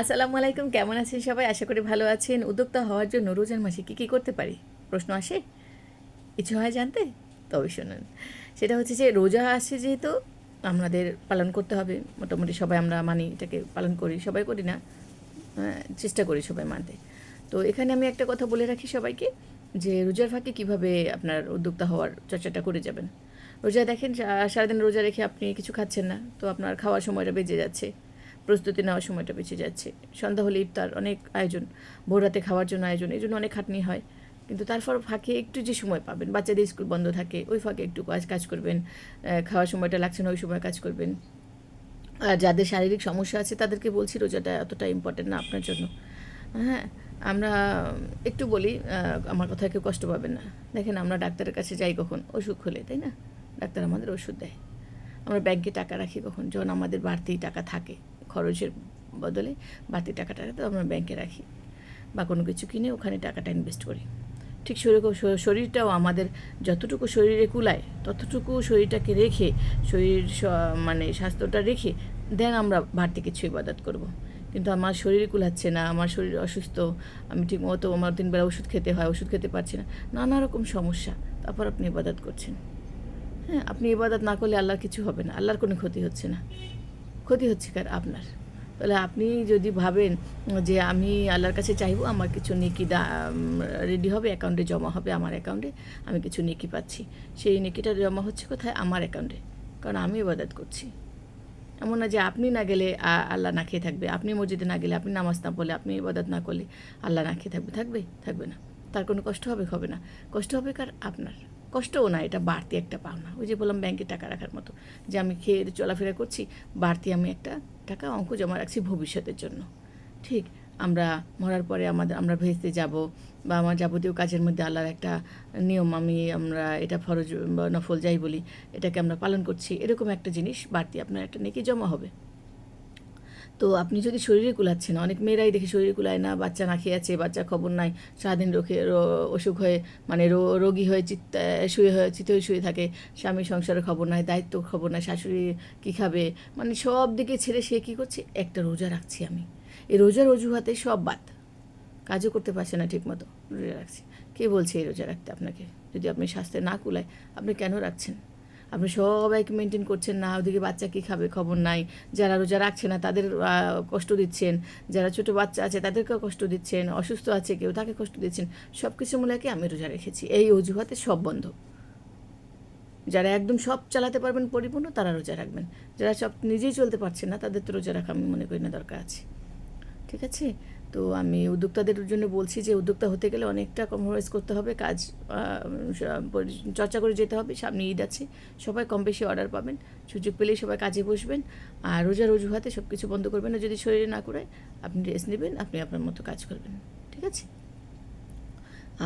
আসসালামু আলাইকুম কেমন আছেন সবাই? আশা করি ভালো আছেন। উদ্যোক্তা হওয়ার জন্য রোজার মাসে কী কী করতে পারি? প্রশ্ন আসে? কিছু হয় জানতে? তবে শুনুন। সেটা হচ্ছে যে রোজা আসে যেহেতু আমাদের পালন করতে হবে। মোটামুটি সবাই আমরা মানি এটাকে পালন করি সবাই করি না। হ্যাঁ, চেষ্টা করি সবাই মানতে। তো এখানে আমি একটা কথা বলে রাখি সবাইকে যে রোজার ফাঁকে কীভাবে আপনার উদ্যোক্তা হওয়ার চর্চাটা করে যাবেন। রোজা দেখেন সারাদিন রোজা রেখে আপনি কিছু খাচ্ছেন না তো আপনার খাওয়ার সময়টা বেজে যাচ্ছে। প্রস্তুতি নেওয়ার সময়টা বেঁচে যাচ্ছে। সন্ধ্যা হলে ইফতার অনেক আয়োজন, ভোর রাতে খাওয়ার জন্য আয়োজন, এই জন্য অনেক খাটনি হয়। কিন্তু তারপর ফাঁকে একটু যে সময় পাবেন, বাচ্চাদের স্কুল বন্ধ থাকে, ওই ফাঁকে একটু কাজ কাজ করবেন খাওয়ার সময়টা লাগছে না, ওই সময় কাজ করবেন। আর যাদের শারীরিক সমস্যা আছে, তাদেরকে বলছি রোজাটা এতটা ইম্পর্টেন্ট না আপনার জন্য। হ্যাঁ আমরা একটু বলি আমার কথা কেউ কষ্ট পাবেন না। দেখেন আমরা ডাক্তারের কাছে যাই কখন অসুখ হলে তাই না? ডাক্তার আমাদের ওষুধ দেয়। আমরা ব্যাংকে টাকা রাখি কখন, যখন আমাদের বাড়তি টাকা থাকে। খরচের বদলে বাড়তি টাকাটা তো আমরা ব্যাংকে রাখি বা কোনো কিছু কিনে ওখানে টাকাটা ইনভেস্ট করি। ঠিক সেরকম শরীরটাও আমাদের যতটুকু শরীরে কুলায়, ততটুকু শরীরটাকে রেখে, শরীর মানে স্বাস্থ্যটা রেখে দেন আমরা বাড়তি কিছু ইবাদত করব। কিন্তু আমার শরীর কুলাচ্ছে না, আমার শরীর অসুস্থ, আমি ঠিক মতো আমার দিনবেলা ওষুধ খেতে হয়, ওষুধ খেতে পারছি না, নানা রকম সমস্যা, তারপর আপনি ইবাদত করছেন। হ্যাঁ আপনি ইবাদত না করলে আল্লাহর কিছু হবে না, আল্লাহর কোনো ক্ষতি হচ্ছে না। ক্ষতি হচ্ছে কার আপনার? তাহলে আপনি যদি ভাবেন যে আমি আল্লাহর কাছে চাইব, আমার কিছু নেকি রেডি হবে অ্যাকাউন্টে জমা হবে আমার অ্যাকাউন্টে আমি কিছু নেকি পাচ্ছি। সেই নেকিটা জমা হচ্ছে কোথায়? আমার অ্যাকাউন্টে কারণ আমি ইবাদত করছি। এমন না যে আপনি না গেলে আল্লাহ না খেয়ে থাকবে। আপনি মসজিদে না গেলে, আপনি নামাজ না পড়লে, আপনি ইবাদত না করলে আল্লাহ না খেয়ে থাকবে। থাকবে? থাকবে না। তার কোনো কষ্ট হবে? হবে না। কষ্ট হবে কার? আপনার। কষ্টও না, এটা বাড়তি একটা পাওনা। ওই যে বললাম, ব্যাংকে টাকা রাখার মতো। যে আমি খেয়ে চলাফেরা করছি, বাড়তি আমি একটা টাকা অঙ্ক জমা রাখছি ভবিষ্যতের জন্য। ঠিক, আমরা মরার পরে আমাদের, আমরা ভেস্তে যাব বা আমার যাবতীয় কাজের মধ্যে আল্লাহর একটা নিয়ম, আমি, আমরা এটা ফরজ বা নফল যাই বলি, এটাকে আমরা পালন করছি, এরকম একটা জিনিস বাড়তি আপনার একটা নেকি জমা হবে। তো আপনি যদি শরীরে কুলাচ্ছেন, অনেক মেয়েরাই দেখে শরীরে কুলায় না, বাচ্চা না খেয়ে আছে, বাচ্চা খবর নাই, সারাদিন রোগে রো- অসুখ হয়ে মানে রোগী হয়ে চিত্ত শুয়ে হয়ে, চিত হয়ে শুয়ে থাকে স্বামী সংসারের খবর নাই, দায়িত্ব খবর নাই, শাশুড়ি কী খাবে মানে সব দিকে ছেড়ে সে কী করছে, একটা রোজা রাখছি আমি। এই রোজার অজুহাতে সব বাদ। কাজও করতে পারছে না ঠিকমতো, রোজা রাখছি। কে বলছে এই রোজা রাখতে আপনাকে? যদি আপনি স্বাস্থ্যে না কুলায়, আপনি কেন রাখছেন? আপনি সবাইকে মেনটেন করছেন না, ওদিকে বাচ্চা কী খাবে খবর নাই, যারা রোজা রাখছে না তাদের কষ্ট দিচ্ছেন, যারা ছোট বাচ্চা আছে তাদেরকেও কষ্ট দিচ্ছেন, অসুস্থ আছে কেউ তাকে কষ্ট দিচ্ছেন সব কিছু মূলাকে আমি রোজা রেখেছি, এই অজুহাতে সব বন্ধ। যারা একদম সব চালাতে পারবেন পরিপূর্ণ তারা রোজা রাখবেন, যারা সব নিজেই চলতে পারছেন না তাদের তো রোজা রাখা আমি মনে করি না দরকার আছে, ঠিক আছে? তো আমি উদ্যোক্তাদের জন্য বলছি যে উদ্যোক্তা হতে গেলে অনেকটা কম্প্রোমাইজ করতে হবে, কাজ চর্চা করে যেতে হবে সামনে ঈদ আছে, সবাই কম বেশি অর্ডার পাবেন, সুযোগ পেলেই সবাই কাজে বসবেন, আর রোজার অজুহাতে সব কিছু বন্ধ করবেন না, যদি শরীরে না করে আপনি রেস্ট নেবেন, আপনি আপনার মতো কাজ করবেন, ঠিক আছে?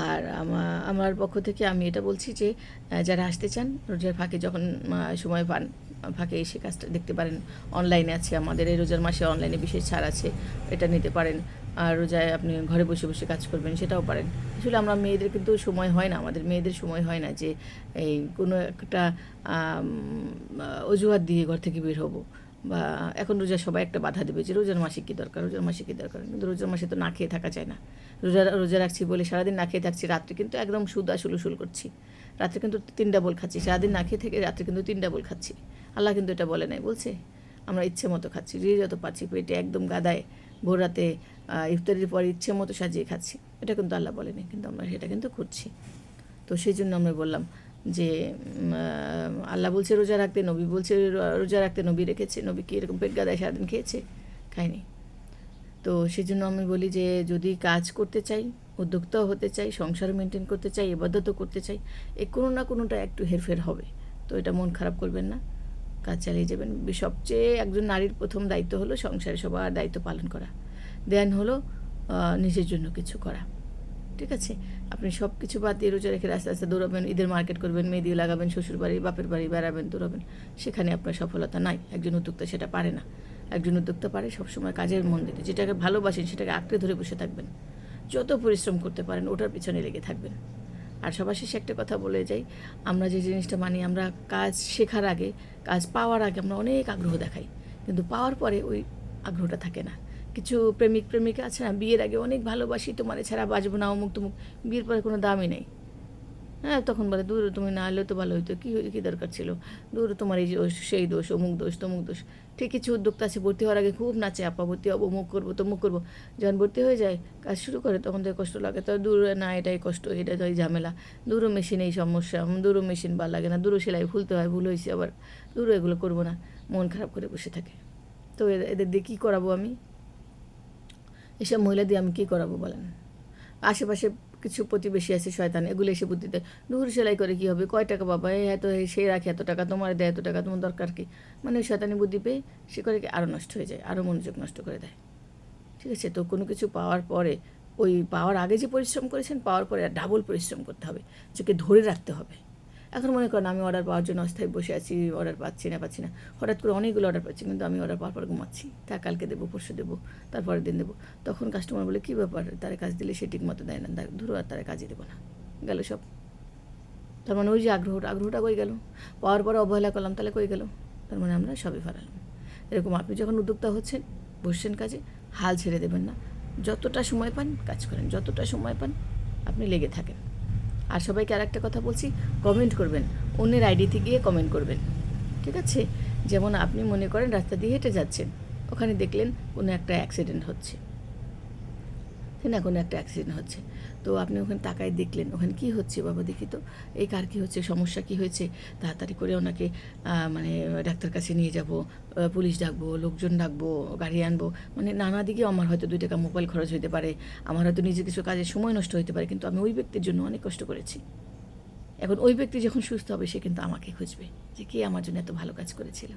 আর আমার পক্ষ থেকে আমি এটা বলছি যে যারা আসতে চান, রোজার ফাঁকে যখন সময় পান ফাঁকে এসে কাজটা দেখতে পারেন। অনলাইনে আছে আমাদের। এই রোজার মাসে অনলাইনে বিশেষ ছাড় আছে, এটা নিতে পারেন। আর রোজায় আপনি ঘরে বসে বসে কাজ করবেন, সেটাও পারেন। আসলে আমরা মেয়েদের কিন্তু সময় হয় না, আমাদের মেয়েদের সময় হয় না যে এই কোনো একটা অজুহাত দিয়ে ঘর থেকে বের হব। বা এখন রোজা সবাই একটা বাধা দেবে যে রোজার মাসে কী দরকার, রোজার মাসে কী দরকার। কিন্তু রোজার মাসে তো না খেয়ে থাকা যায় না। রোজা রোজা রাখছি বলে সারাদিন না খেয়ে থাকছি, রাত্রে কিন্তু একদম সুদা সুলুসুল করছি। রাত্রে কিন্তু তিন ডাবল খাচ্ছি, সারাদিন না খেয়ে থেকে রাত্রে কিন্তু তিন ডাবল খাচ্ছি। আল্লাহ কিন্তু এটা বলে নাই, বলছে, আমরা ইচ্ছে মতো খাচ্ছি, যে যত পাচ্ছি পেটে একদম গাদায় ভোর রাতে ইফতারির পর ইচ্ছে মতো সাজিয়ে খাচ্ছি। এটা কিন্তু আল্লাহ বলেনি কিন্তু আমরা সেটা কিন্তু করছি তো সেই জন্য আমরা বললাম যে আল্লাহ বলছে রোজা রাখতে, নবী বলছে রোজা রাখতে, নবী রেখেছে, নবী কি এরকম পেট গাদায় সারাদিন খেয়েছে? খায়নি। তো সেই জন্য আমি বলি যে, যদি কাজ করতে চাই, উদ্যোক্তাও হতে চাই সংসার মেনটেন করতে চাই এবাদতও করতে চাই, এ কোনো না কোনোটা একটু হেরফের হবে। তো এটা মন খারাপ করবেন না। কাজ চালিয়ে যাবেন। সবচেয়ে একজন নারীর প্রথম দায়িত্ব হলো সংসারে সবার দায়িত্ব পালন করা। দেন হলো নিজের জন্য কিছু করা। ঠিক আছে? আপনি সব কিছু বাদ দিয়ে রোজা রেখে আস্তে আস্তে দৌড়াবেন, ঈদের মার্কেট করবেন, মেহেদি লাগাবেন শ্বশুর বাড়ি বাপের বাড়ি বেড়াবেন, দৌড়াবেন। সেখানে আপনার সফলতা নাই। একজন উদ্যোক্তা সেটা পারে না। একজন উদ্যোক্তা পারে সবসময় কাজের মন দিতে। যেটাকে ভালোবাসেন সেটাকে আঁকড়ে ধরে বসে থাকবেন। যত পরিশ্রম করতে পারেন, ওটার পিছনে লেগে থাকবেন। আর সবার শেষে একটা কথা বলে যাই, আমরা যে জিনিসটা মানি, আমরা কাজ শেখার আগে, কাজ পাওয়ার আগে আমরা অনেক আগ্রহ দেখাই, কিন্তু পাওয়ার পরে ওই আগ্রহটা থাকে না। কিছু প্রেমিক প্রেমিকা আছে না, বিয়ের আগে অনেক ভালোবাসি, তোমার ছাড়া বাজবো না অমুক তুমুক বিয়ের পরে কোনো দামই নেই। হ্যাঁ তখন বলে, দূর, তুমি না এলেও তো ভালো হতো কী কী দরকার ছিল? দূর, তোমার এই দোষ সেই দোষ, অমুক দোষ, তমুক দোষ। ঠিক কিছু উদ্যোক্তা আছে, ভর্তি হওয়ার আগে খুব নাচে, আপা ভর্তি হব মুখ করব, তমুক করব। যখন ভর্তি হয়ে যায়, কাজ শুরু করে, তখন তো কষ্ট লাগে। তো দূর, না, এটাই কষ্ট, এটা তো এই ঝামেলা। দূরও মেশিন এই সমস্যা দূরও মেশিন ভালো লাগে না। দূরও সেলাই খুলতে হয়, ভুল হয়েছে আবার। দূরও এগুলো করব না, মন খারাপ করে বসে থাকে। তো এদের দিয়ে কী করাবো আমি? এসব মহিলা দিয়ে আমি কী করাবো বলেন? আশেপাশে কিছু প্রতিবেশী আছে, শয়তান, এগুলো এসে বুদ্ধি দেয়। ধুর সেলাই করে কী হবে? কয় টাকা বাবা? এই এত, সে রাখে এত টাকা, তোমার দেয় এত টাকা, তোমার দরকার কি? মানে শয়তানি বুদ্ধি পেয়ে সে করে কি? আরও নষ্ট হয়ে যায় আরও মনোযোগ নষ্ট করে দেয়। ঠিক আছে? তো কোনো কিছু পাওয়ার পরে, ওই পাওয়ার আগে যে পরিশ্রম করেছেন, পাওয়ার পরে ডাবল পরিশ্রম করতে হবে। যেকে ধরে রাখতে হবে। এখন মনে করেন আমি অর্ডার পাওয়ার জন্য অস্থায়ী বসে আছি অর্ডার পাচ্ছি না পাচ্ছি না। হঠাৎ করে অনেকগুলো অর্ডার পাচ্ছি, কিন্তু আমি অর্ডার পাওয়ার পর ঘুমাচ্ছি। তা কালকে দেবো, পরশু দেবো, তারপরের দিন দেবো। তখন কাস্টমার বলে, কী ব্যাপার? তারা কাজ দিলে সে ঠিক মতো দেয় না। ধরো আর তারা কাজই দেবো না। গেল সব। তার মানে ওই যে আগ্রহটা আগ্রহটা কই গেল? পাওয়ার পরে অবহেলা করলাম, তাহলে কই গেল? তার মানে আমরা সবই ফারালাম এরকম আপনি যখন উদ্যোক্তা হচ্ছেন, বসছেন কাজে, হাল ছেড়ে দেবেন না। যতটা সময় পান কাজ করেন, যতটা সময় পান আপনি লেগে থাকেন। আর সবাইকে আর একটা কথা বলছি কমেন্ট করবেন, অন্যের আইডিতে গিয়ে কমেন্ট করবেন, ঠিক আছে? যেমন আপনি মনে করেন রাস্তা দিয়ে হেঁটে যাচ্ছেন, ওখানে দেখলেন কোনো একটা অ্যাক্সিডেন্ট হচ্ছে। না? কোনো একটা অ্যাক্সিডেন্ট হচ্ছে। তো আপনি ওখানে তাকায় দেখলেন, ওখানে কি হচ্ছে বাবা দেখি তো? এই কার কী হচ্ছে, সমস্যা কি হয়েছে? তাড়াতাড়ি করে ওনাকে মানে ডাক্তার কাছে নিয়ে যাব পুলিশ ডাকবো, লোকজন ডাকবো, গাড়ি আনব। মানে নানা দিকে আমার হয়তো দুই টাকা মোবাইল খরচ হতে পারে, আমার হয়তো নিজে কিছু কাজের সময় নষ্ট হতে পারে, কিন্তু আমি ওই ব্যক্তির জন্য অনেক কষ্ট করেছি। এখন ওই ব্যক্তি যখন সুস্থ হবে, সে কিন্তু আমাকে খুঁজবে যে কে আমার জন্য এত ভালো কাজ করেছিল।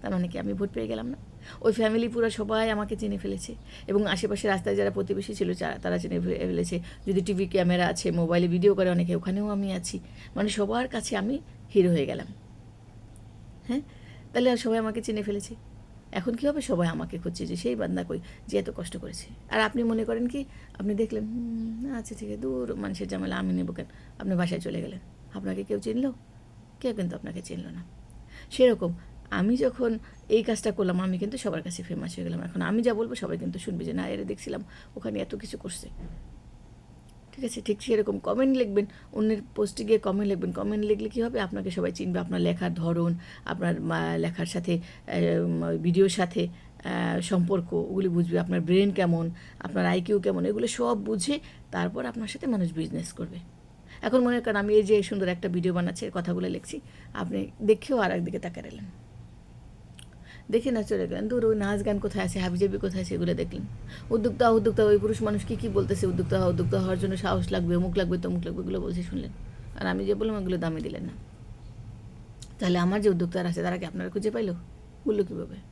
তার মানে কি আমি ভোট পেয়ে গেলাম না? ওই ফ্যামিলি পুরো সবাই আমাকে চিনে ফেলেছে। এবং আশেপাশে রাস্তায় যারা প্রতিবেশী ছিল তারা চিনে ফেলেছে। যদি টিভি ক্যামেরা আছে মোবাইলে ভিডিও করে অনেকে, ওখানেও আমি আছি। মানে সবার কাছে আমি হিরো হয়ে গেলাম। হ্যাঁ? তাহলে সবাই আমাকে চিনে ফেলেছে। এখন কী হবে? সবাই আমাকে খুঁজছে যে সেই বান্দা কই, যে এত কষ্ট করেছে। আর আপনি মনে করেন কি? আপনি দেখলেন আচ্ছা ঠিক আছে, দূর মানুষের ঝামেলা, আমি নেব কেন? আপনি বাসায় চলে গেলেন। আপনাকে কেউ চিনলো? কেউ কিন্তু আপনাকে চিনলো না। সেরকম আমি যখন এই কাজটা করলাম, আমি কিন্তু সবার কাছে ফেমাস হয়ে গেলাম। এখন আমি যা বলব, সবাই কিন্তু শুনবে যে, না, এরা দেখছিলাম, ওখানে এত কিছু করছে। ঠিক আছে? ঠিক সেরকম কমেন্ট লিখবেন, অন্যের পোস্টে গিয়ে কমেন্ট লিখবেন। কমেন্ট লিখলে কী হবে? আপনাকে সবাই চিনবে, আপনার লেখার ধরন, আপনার লেখার সাথে ভিডিওর সাথে সম্পর্ক, ওগুলি বুঝবে, আপনার ব্রেন কেমন, আপনার আইকিউ কেমন, এগুলো সব বুঝে তারপর আপনার সাথে মানুষ বিজনেস করবে। এখন মনে করেন, আমি এই যে সুন্দর একটা ভিডিও বানাচ্ছি কথাগুলো লিখছি, আপনি দেখেও আর একদিকে তাকায় রইলেন দেখে না চলে গেলেন। ধরো, ওই নাচ গান কোথায় আছে, হাবিজাবি কোথায় সেগুলো দেখলেন। উদ্যোক্তা উদ্যোক্তা, ওই পুরুষ মানুষ কী কী বলতেছে? উদ্যোক্তা উদ্যোক্তা হওয়ার জন্য সাহস লাগবে মুখ লাগবে, তমুক লাগবে, এগুলো বলছে, শুনলেন। আর আমি যে বললাম ওগুলো দামে দিলেন না। তাহলে আমার যে উদ্যোক্তারা আছে, তারা কি আপনারা খুঁজে পাইলো? বলল কীভাবে?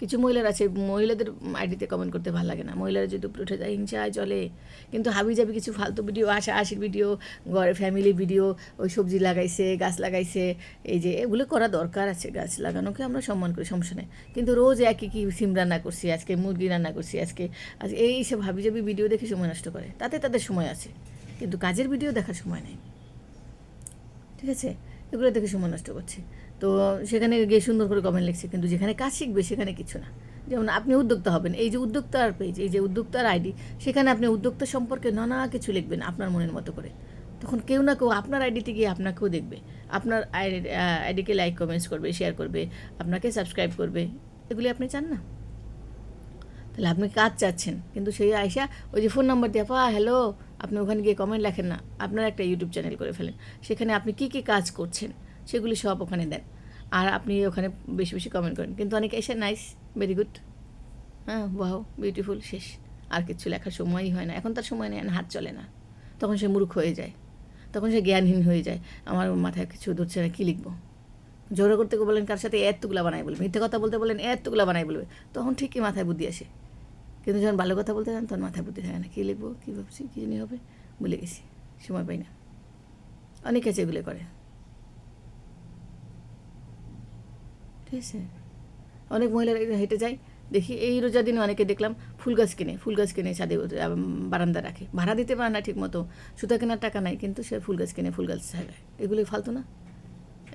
কিছু মহিলার আছে, মহিলাদের আইডিতে কমেন্ট করতে ভালো লাগে না। মহিলারা যদি উপরে উঠে যায় হিংসায় চলে। কিন্তু হাবি যাবি কিছু ফালতু ভিডিও আসা আশির ভিডিও ঘরে ফ্যামিলি ভিডিও ওই সবজি লাগাইছে, গাছ লাগাইছে, এই যে এগুলো করা দরকার আছে, গাছ লাগানোকে আমরা সম্মান করি, সমস্যা নেই। কিন্তু রোজ একই কি সিম রান্না করছি, আজকে মুরগি রান্না করছি, আজকে, আজ এই সব হাবি যাবি ভিডিও দেখে সময় নষ্ট করে। তাতে তাদের সময় আছে। কিন্তু কাজের ভিডিও দেখার সময় নেই। ঠিক আছে? এগুলো দেখে সময় নষ্ট করছে। তো সেখানে গিয়ে সুন্দর করে কমেন্ট লিখছে, কিন্তু যেখানে কাজ শিখবে সেখানে কিছু না। যেমন আপনি উদ্যোক্তা হবেন, এই যে উদ্যোক্তার পেজ এই যে উদ্যোক্তার আইডি সেখানে আপনি উদ্যোক্তা সম্পর্কে নানা কিছু লিখবেন আপনার মনের মতো করে। তখন কেউ না কেউ আপনার আইডিতে গিয়ে আপনাকেও দেখবে। আপনার আইডিকে লাইক কমেন্টস করবে শেয়ার করবে, আপনাকে সাবস্ক্রাইব করবে। এগুলি আপনি চান না। তাহলে আপনি কাজ চাচ্ছেন, কিন্তু সেই আয়সা ওই যে ফোন নাম্বার দিয়ে পা হ্যালো আপনি ওখানে গিয়ে কমেন্ট লেখেন না। আপনার একটা ইউটিউব চ্যানেল করে ফেলেন। সেখানে আপনি কী কী কাজ করছেন? সেগুলি সব ওখানে দেন। আর আপনি ওখানে বেশি বেশি কমেন্ট করেন। কিন্তু অনেকে এসে নাইস ভেরি গুড হ্যাঁ বাহ বিউটিফুল শেষ। আর কিছু লেখার সময়ই হয় না। এখন তার সময় নেই, হাত চলে না। তখন সে মূর্খ হয়ে যায়। তখন সে জ্ঞানহীন হয়ে যায়। আমার মাথায় কিছু ধরছে না, কী লিখব? ঝগড়া করতে বলেন, কার সাথে এতগুলা বানাই বলবে? মিথ্যে কথা বলতে বলেন, এতগুলা বানাই বলবে? তখন ঠিকই মাথায় বুদ্ধি আসে। কিন্তু যখন ভালো কথা বলতে যান, তখন মাথায় বুদ্ধি থাকে না, কী লিখব? কী ভাবছি? কী জানি হবে? ভুলে গেছি। সময় পাই না। অনেক আছে এগুলো করে। ঠিক আছে অনেক মহিলারা হেঁটে যায় দেখি এই রোজার দিনে অনেকে দেখলাম ফুল গাছ কিনে, ফুল গাছ কিনে ছাদে বারান্দা রাখে। ভাড়া দিতে পারে না ঠিক মতো সুতা কেনার টাকা নাই, কিন্তু সে ফুল গাছ কিনে, ফুল গাছ ছাগায় এগুলোই ফালতু না?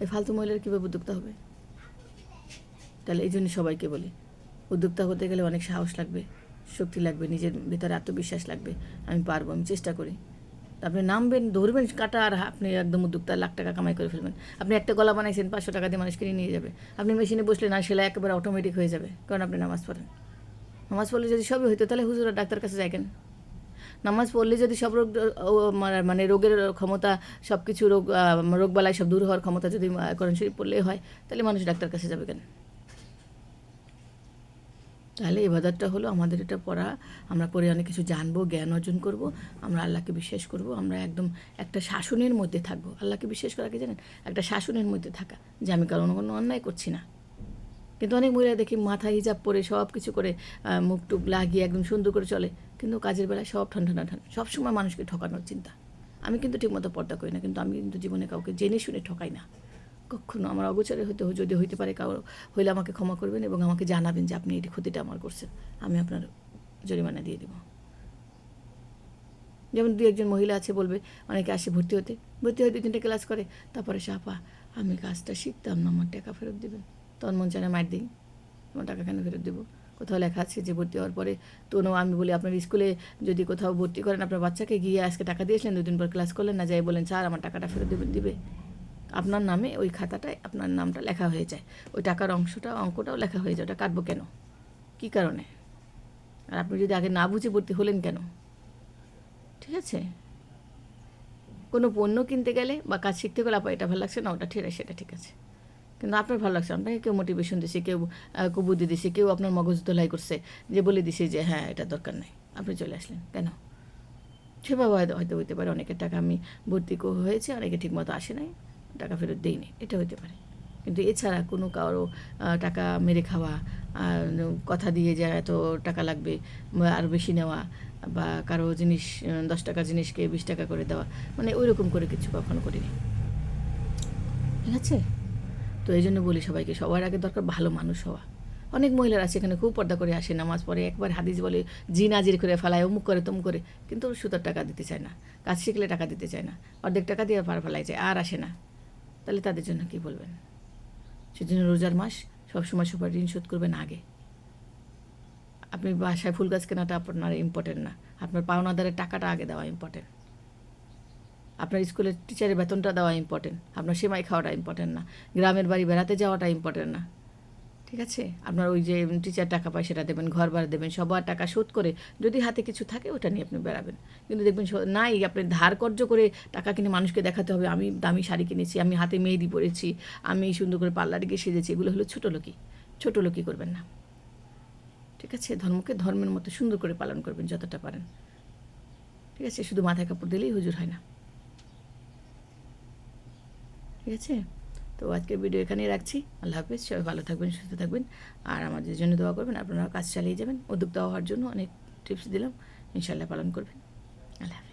এই ফালতু মহিলার কীভাবে উদ্যোক্তা হবে? তাহলে এই জন্য সবাইকে বলি, উদ্যোক্তা হতে গেলে অনেক সাহস লাগবে, শক্তি লাগবে, নিজের ভিতরে আত্মবিশ্বাস লাগবে। আমি পারব, আমি চেষ্টা করি। আপনি নামবেন, ধরবেন, কাটা আর আপনি একদম উদ্যোক্তা, লাখ টাকা কামাই করে ফেলবেন। আপনি একটা গলা বানাইছেন, পাঁচশো টাকা দিয়ে মানুষ কিনে নিয়ে যাবে। আপনি মেশিনে বসলে না, সেলাই একেবারে অটোমেটিক হয়ে যাবে, কারণ আপনি নামাজ পড়েন। নামাজ পড়লে যদি সবই হইতো, তাহলে হুজুরা ডাক্তার কাছে যায় কেন নামাজ পড়লে যদি সব রোগ মানে- রোগের ক্ষমতা সব কিছু রোগ রোগ বালাই সব দূর হওয়ার ক্ষমতা যদি কোরআন শরীফ পড়লে হয়, তাহলে মানুষ ডাক্তার কাছে যাবে কেন? তাহলে এবাদতটা হলো আমাদের এটা পড়া। আমরা পড়ে অনেক কিছু জানব, জ্ঞান অর্জন করব, আমরা আল্লাহকে বিশ্বাস করব, আমরা একদম একটা শাসনের মধ্যে থাকব। আল্লাহকে বিশ্বাস করা কি জানেন? একটা শাসনের মধ্যে থাকা, যে আমি কারণ কোনো অন্যায় করছি না। কিন্তু অনেক মহিলা দেখি মাথা হিজাব পরে সব কিছু করে মুখ টুক লাগিয়ে একদম সুন্দর করে চলে। কিন্তু কাজের বেলায় সব ঠান্ডা ঠান্ডা সব সময় মানুষকে ঠকানোর চিন্তা। আমি কিন্তু ঠিকমতো পর্দা করি না, কিন্তু আমি কিন্তু জীবনে কাউকে জেনে শুনে ঠকাই না। কখনো আমার অগোচরে হতে যদি হইতে পারে কারও, হইলে আমাকে ক্ষমা করবেন এবং আমাকে জানাবেন যে আপনি এই ক্ষতিটা আমার করছেন। আমি আপনার জরিমানা দিয়ে দেবো। যেমন দু একজন মহিলা আছে বলবে, অনেকে আসে ভর্তি হতে। ভর্তি হয়ে দু তিনটে ক্লাস করে, তারপরে সাপা আমি কাজটা শিখতাম না, আমার টাকা ফেরত দেবেন। তখন মন চায় মার দিই আমার টাকা কেন ফেরত দেবো? কোথাও লেখা আছে যে ভর্তি হওয়ার পরে, তোনো, আমি বলি, আপনার স্কুলে যদি কোথাও ভর্তি করেন, আপনার বাচ্চাকে গিয়ে আজকে টাকা দিয়েছিলেন, দুদিন পর ক্লাস করলেন না, যাই বলেন স্যার, আমার টাকাটা ফেরত দেবেন, দিবে। আপনার নামে ওই খাতাটায় আপনার নামটা লেখা হয়ে যায়। ওই টাকার অংশটা, অঙ্কটাও লেখা হয়ে যায়। ওটা কাটবো কেন? কী কারণে? আর আপনি যদি আগে না বুঝে ভর্তি হলেন কেন? ঠিক আছে? কোনো পণ্য কিনতে গেলে বা কাজ শিখতে গেলে আপনার এটা ভালো লাগছে না, ওটা ঠিক সেটা ঠিক আছে। কিন্তু আপনার ভালো লাগছে আপনাকে কেউ মোটিভেশন দিছে, কেউ বুদ্ধি দিছে, কেউ আপনার মগজ ধোলাই করছে যে বলে দিছে যে হ্যাঁ এটা দরকার নাই। আপনি চলে আসলেন। কেন? সেভাবে হয়তো হয়তো হইতে পারে। অনেকের টাকা আমি ভর্তি হয়েছে, অনেকে ঠিকমতো আসে নাই। টাকা ফেরত দেয়নি এটা হতে পারে। কিন্তু এছাড়া কোনো কারও টাকা মেরে খাওয়া আর কথা দিয়ে যে এত টাকা লাগবে, বা আরও বেশি নেওয়া, বা কারও জিনিস দশ টাকা জিনিসকে বিশ টাকা করে দেওয়া মানে ওই রকম করে কিছু কখনো করিনি। ঠিক আছে? তো এই জন্য বলি সবাইকে, সবার আগে দরকার ভালো মানুষ হওয়া। অনেক মহিলারা এখানে খুব পর্দা করে আসে, নামাজ পড়ে, একবার হাদিস বলে, জি নাজির করে ফেলায়, অমুক করে, তমুক করে, কিন্তু সুতার টাকা দিতে চায় না। কাজ শিখলে টাকা দিতে চায় না, অর্ধেক টাকা দিয়ে পার ফেলাই যায়, আর আসে না। তাহলে তাদের জন্য কি বলবেন? সেজন্য রোজার মাস সবসময় সবার ঋণ শোধ করবেন আগে। আপনি বাসায় ফুল গাছ কেনাটা আপনার ইম্পর্টেন্ট না। আপনার পাওনাদারের টাকাটা আগে দেওয়া ইম্পর্টেন্ট আপনার স্কুলের টিচারের বেতনটা দেওয়া ইম্পর্টেন্ট আপনার সেমাই খাওয়াটা ইম্পর্টেন্ট না। গ্রামের বাড়ি বেড়াতে যাওয়াটা ইম্পর্টেন্ট না। ঠিক আছে? আপনার ওই যে টিচার টাকা পায় সেটা দেবেন, ঘর ভাড়া দেবেন, সবার টাকা শোধ করে যদি হাতে কিছু থাকে ওটা নিয়ে আপনি বেড়াবেন। কিন্তু দেখবেন নাই, আপনি ধার কর্য করে টাকা কিনে মানুষকে দেখাতে হবে, আমি দামি শাড়ি কিনেছি, আমি হাতে মেহেদি পরেছি, আমি সুন্দর করে পার্লারে গিয়ে সেজেছি, এগুলো হলো ছোটো লোকই। ছোটো লোকই করবেন না। ঠিক আছে? ধর্মকে ধর্মের মতো সুন্দর করে পালন করবেন যতটা পারেন। ঠিক আছে? শুধু মাথায় কাপড় দিলেই হুজুর হয় না। ঠিক আছে? তো আজকের ভিডিও এখানেই রাখছি। আল্লাহ হাফিজ, সবাই ভালো থাকবেন, সুস্থ থাকবেন। আর আমাদের জন্য দোয়া করবেন, আপনারা কাজ চালিয়ে যাবেন। উদ্যোক্তা হওয়ার জন্য অনেক টিপস দিলাম ইনশাল্লাহ পালন করবেন। আল্লাহ হাফেজ।